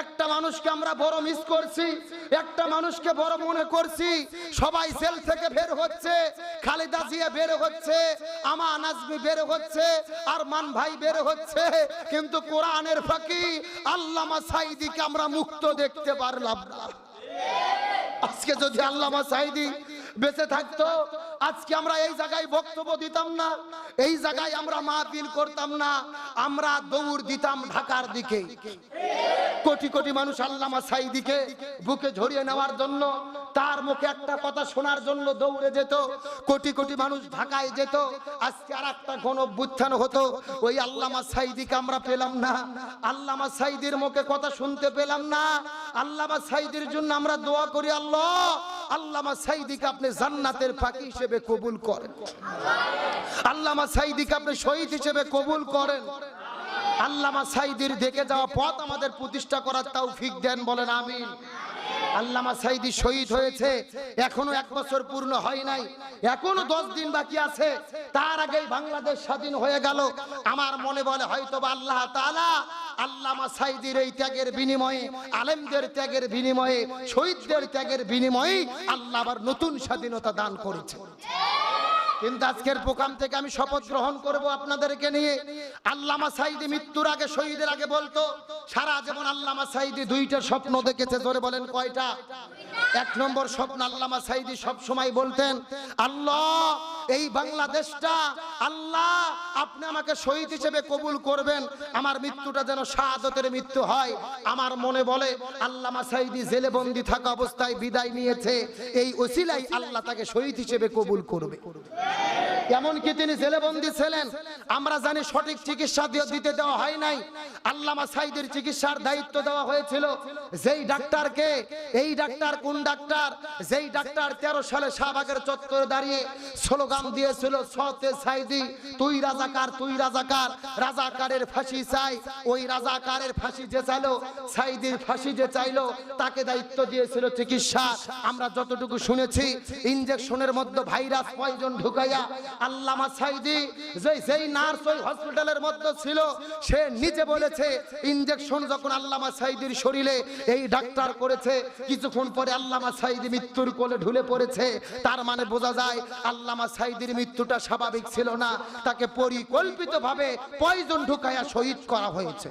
একটা মানুষকে আমরা বড় মিস করছি, একটা মানুষকে বড় মনে করছি, সবাই সেল থেকে বের হচ্ছে, খালেদা জিয়া বের হচ্ছে আমান আজমি বের হচ্ছে আর মান ভাই বের হচ্ছে, কিন্তু কোরআনের ফাঁকি আল্লামা সাইদিকে আমরা মুক্ত দেখতে পারলাম না। আজকে যদি আল্লামা সাইদি বেঁচে থাকতো। আজকে আমরা এই জায়গায় বক্তব্য দিতাম না। এই জায়গায় আমরা মাহফিল করতাম না। আমরা দৌড় দিতাম ঢাকার দিকে। কোটি কোটি মানুষ আল্লামা সাইদিকে বুকে ঝরিয়ে নেওয়ার জন্য, তার মুখে একটা কথা শোনার জন্য দৌড়ে যেত। কোটি কোটি মানুষ ঢাকায় যেত। আজকে আর একটা ঘন অভ্যুত্থান হতো। ওই আল্লামা সাইদিকে আমরা পেলাম না। আল্লামা সাইদির মুখে কথা শুনতে পেলাম না। আল্লামা সাইদির জন্য আমরা দোয়া করি, আল্লাহ আল্লামা সাইদিকে আপনি জান্নাতের ফাঁকি হিসেবে কবুল করেন। আল্লামা সাইদিকে আপনি শহীদ হিসেবে কবুল করেন। আল্লামা সাইদির দেখে যাওয়া পথ আমাদের প্রতিষ্ঠা করার তৌফিক দেন, বলেন আমিন। আল্লামা সাইদি শহীদ হয়েছে, এখনও এক বছর পূর্ণ হয় নাই, এখনও দশ দিন বাকি আছে, তার আগেই বাংলাদেশ স্বাধীন হয়ে গেল। আমার মনে বলে হয়তো আল্লাহ তাআলা আল্লামা সাইদির এই ত্যাগের বিনিময়ে, আলেমদের ত্যাগের বিনিময়ে, শহীদদের ত্যাগের বিনিময়ে আল্লাহ আবার নতুন স্বাধীনতা দান করেছে। কিন্তু আজকের প্রোগ্রাম থেকে আমি শপথ গ্রহণ করব আপনাদেরকে নিয়ে। আল্লামা সাইদি মৃত্যুর আগে, শহীদের আগে বলতো, সারা জীবন আল্লামা সাইদি দুইটা স্বপ্ন দেখেছে, জোরে বলেন কয়টা? এক নম্বর স্বপ্ন আল্লামা সাইদি সব সময় বলতেন, আল্লাহ এই বাংলাদেশটা আল্লাহ আপনি আমাকে শহীদ হিসেবে কবুল করবেন। আমার মৃত্যুটা যেন শাহাদতের মৃত্যু হয়। আমার মনে বলে আল্লাহ মাসাইদি জেলে বন্দি থাকা অবস্থায় বিদায় নিয়েছে। এই ওসিলাই আল্লাহ তাকে শহীদ হিসেবে কবুল করবে। এমনকি তিনি জেলেবন্দি ছিলেন। আমরা জানি সঠিক চিকিৎসা দিয়ে দিতে দেওয়া হয় নাই। আল্লামা সাইদের চিকিৎসার দায়িত্ব দেওয়া হয়েছিল। যেই ডাক্তারকে, এই ডাক্তার কোন ডাক্তার? যেই ডাক্তার তেরো সালে শাহবাগের চত্বরে দাঁড়িয়ে স্লোগান দিয়েছিল সতে সাইদি, তুই রাজাকার তুই রাজাকার। রাজাকারের ফাঁসি চাই, ওই রাজাকারের ফাঁসি যে চাইলো, সাইদির ফাঁসি যে চাইলো, তাকে দায়িত্ব দিয়েছিল চিকিৎসা। আমরা যতটুকু শুনেছি, ইনজেকশনের মধ্যে ভাইরাস পয়জন ঢুকাইয়া আল্লামা সাইদি যে যেই নার্স ওই হসপিটালের মধ্যে ছিল, সে নিজে বলেছে ইনজেকশন যখন আল্লামা সাইদির শরীরে এই ডাক্তার করেছে, কিছুক্ষণ পরে আল্লামা সাইদি মৃত্যুর কোলে ঢুলে পড়েছে। তার মানে বোঝা যায়, আল্লামা সাইদির মৃত্যুটা স্বাভাবিক ছিল না, তাকে পরিকল্পিতভাবে পয়জন ঢুকাইয়া শহীদ করা হয়েছে।